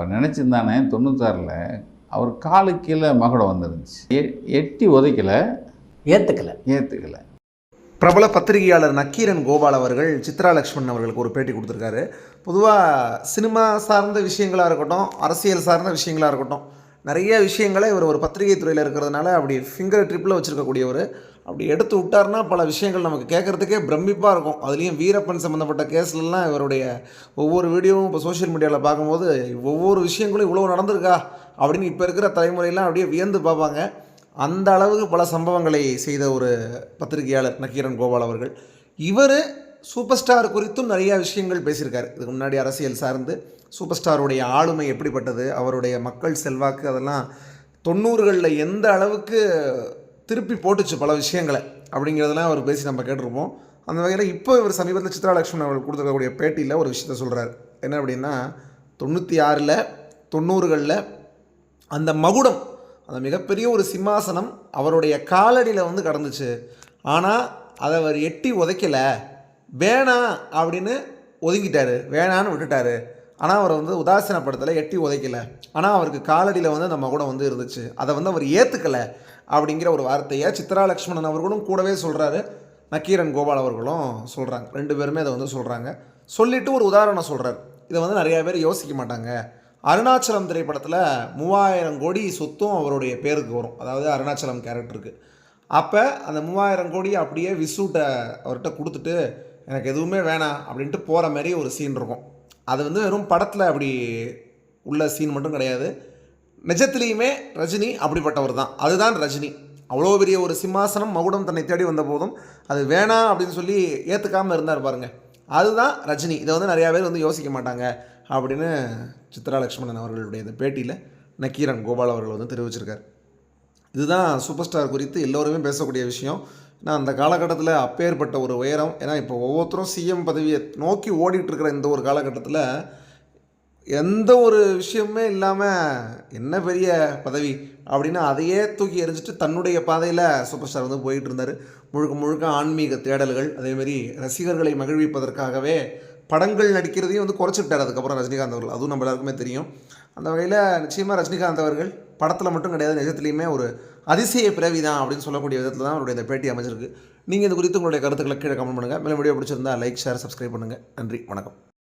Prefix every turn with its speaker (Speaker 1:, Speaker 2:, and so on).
Speaker 1: அப்போ நினச்சிருந்தானே தொண்ணூத்தாறில் அவர் காலு கீழே மகுடம் வந்துருந்துச்சு. எ- எட்டி உதைக்கல
Speaker 2: ஏற்றுக்கலை
Speaker 1: ஏற்றுக்கல
Speaker 3: பிரபல பத்திரிகையாளர் நக்கீரன் கோபால் அவர்கள் சித்ரா லக்ஷ்மண் அவர்களுக்கு ஒரு பேட்டி கொடுத்துருக்காரு. பொதுவாக சினிமா சார்ந்த விஷயங்களாக இருக்கட்டும் அரசியல் சார்ந்த விஷயங்களாக இருக்கட்டும் நிறைய விஷயங்களை இவர் ஒரு பத்திரிகை துறையில் இருக்கிறதுனால அப்படி ஃபிங்கர் ட்ரிப்பில் வச்சுருக்கக்கூடியவர். அப்படி எடுத்து விட்டார்னா பல விஷயங்கள் நமக்கு கேட்குறதுக்கே பிரமிப்பாக இருக்கும். அதுலேயும் வீரப்பன் சம்மந்தப்பட்ட கேஸ்லலாம் இவருடைய ஒவ்வொரு வீடியோவும் இப்போ சோஷியல் மீடியாவில் பார்க்கும்போது ஒவ்வொரு விஷயங்களும் இவ்வளோ நடந்திருக்கா? அப்படின்னு இப்போ இருக்கிற தலைமுறையெல்லாம் அப்படியே வியந்து பார்ப்பாங்க. அந்த அளவுக்கு பல சம்பவங்களை செய்த ஒரு பத்திரிகையாளர் நக்கீரன் கோபால் அவர்கள். இவர் சூப்பர் ஸ்டார் குறித்தும் நிறைய விஷயங்கள் பேசியிருக்காரு. இதுக்கு முன்னாடி அரசியல் சார்ந்து சூப்பர் ஸ்டாருடைய ஆளுமை எப்படிப்பட்டது அவருடைய மக்கள் செல்வாக்கு அதெல்லாம் தொண்ணூறுகளில் எந்த அளவுக்கு திருப்பி போட்டுச்சு பல விஷயங்களை அப்படிங்கிறதெல்லாம் அவர் பேசி நம்ம கேட்டிருப்போம். அந்த வகையில் இப்போ இவர் சமீபத்தில் சித்ராலட்சுமணன் அவர்கள் கொடுத்துருக்கக்கூடிய பேட்டியில் ஒரு விஷயத்த சொல்கிறார் என்ன அப்படின்னா தொண்ணூற்றி ஆறில் தொண்ணூறுகளில் அந்த மகுடம் அந்த மிகப்பெரிய ஒரு சிம்மாசனம் அவருடைய காலடியில் வந்து கடந்துச்சு. ஆனால் அதை அவர் எட்டி உதைக்கலை. வேணாம் அப்படின்னு ஒதுங்கிட்டாரு. வேணான்னு விட்டுட்டாரு. ஆனால் அவர் வந்து உதாசீனப்படுத்தலை எட்டி உதைக்கலை. ஆனால் அவருக்கு காலடியில் வந்து அந்த மகுடம் வந்து இருந்துச்சு. அதை வந்து அவர் ஏற்றுக்கலை அப்படிங்கிற ஒரு வார்த்தையை சித்ரா லக்ஷ்மணன் அவர்களும் கூடவே சொல்கிறாரு நக்கீரன் கோபால் அவர்களும் சொல்கிறாங்க ரெண்டு பேருமே அதை வந்து சொல்கிறாங்க சொல்லிவிட்டு ஒரு உதாரணம் சொல்கிறார் இதை வந்து நிறையா பேர் யோசிக்க மாட்டாங்க. அருணாச்சலம் திரைப்படத்தில் மூவாயிரம் கோடி சொத்தும் அவருடைய பேருக்கு வரும். அதாவது அருணாச்சலம் கேரக்டருக்கு அப்போ அந்த மூவாயிரம் கோடி அப்படியே விசுட்ட அவர்கிட்ட கொடுத்துட்டு எனக்கு எதுவுமே வேணாம் அப்படின்ட்டு போகிற மாதிரி ஒரு சீன் இருக்கும். அது வந்து வெறும் படத்தில் அப்படி உள்ள சீன் மட்டும் கிடையாது. நிஜத்துலேயுமே ரஜினி அப்படிப்பட்டவர் தான். அதுதான் ரஜினி. அவ்வளோ பெரிய ஒரு சிம்மாசனம் மகுடம் தன்னை தேடி வந்த போதும் அது வேணாம் அப்படின்னு சொல்லி ஏற்றுக்காமல் இருந்தார் பாருங்க. அதுதான் ரஜினி. இதை வந்து நிறையா பேர் வந்து யோசிக்க மாட்டாங்க அப்படின்னு சித்ரா லக்ஷ்மணன் அவர்களுடைய இந்த பேட்டியில் நக்கீரன் கோபால் அவர்கள் வந்து தெரிவிச்சிருக்கார். இதுதான் சூப்பர் ஸ்டார் குறித்து எல்லோருமே பேசக்கூடிய விஷயம். ஏன்னா அந்த காலகட்டத்தில் அப்பேற்பட்ட ஒரு உயரம். ஏன்னா இப்போ ஒவ்வொருத்தரும் சிஎம் பதவியை நோக்கி ஓடிட்டு இருக்கிற இந்த ஒரு காலகட்டத்தில் எந்த ஒரு விஷயமுமே இல்லாமல் என்ன பெரிய பதவி அப்படின்னு அதையே தூக்கி எரிஞ்சிட்டு தன்னுடைய பாதையில் சூப்பர் ஸ்டார் வந்து போயிட்டு இருந்தார் முழுக்க முழுக்க ஆன்மீக தேடல்கள் அதேமாரி ரசிகர்களை மகிழ்விப்பதற்காகவே படங்கள் நடிக்கிறதையும் வந்து குறைச்சிட்டார் அதுக்கப்புறம் ரஜினிகாந்த் அவர்கள். அதுவும் நம்ம எல்லாருக்குமே தெரியும். அந்த வகையில் நிச்சயமாக ரஜினிகாந்த் அவர்கள் படத்தில் மட்டும் கிடையாது நிஜத்துலேயுமே ஒரு அதிசய பிறவி தான் அப்படின்னு சொல்லக்கூடிய விதத்தில் தான் அவருடைய இந்த பேட்டி அமைச்சிருக்கு நீங்கள் இது குறித்து உங்களுடைய கருத்துக்களை கீழே கமெண்ட் பண்ணுங்கள் மேலும் வீடியோ பிடிச்சிருந்தா லைக் ஷேர் சப்ஸ்கிரைப் பண்ணுங்கள் நன்றி வணக்கம்.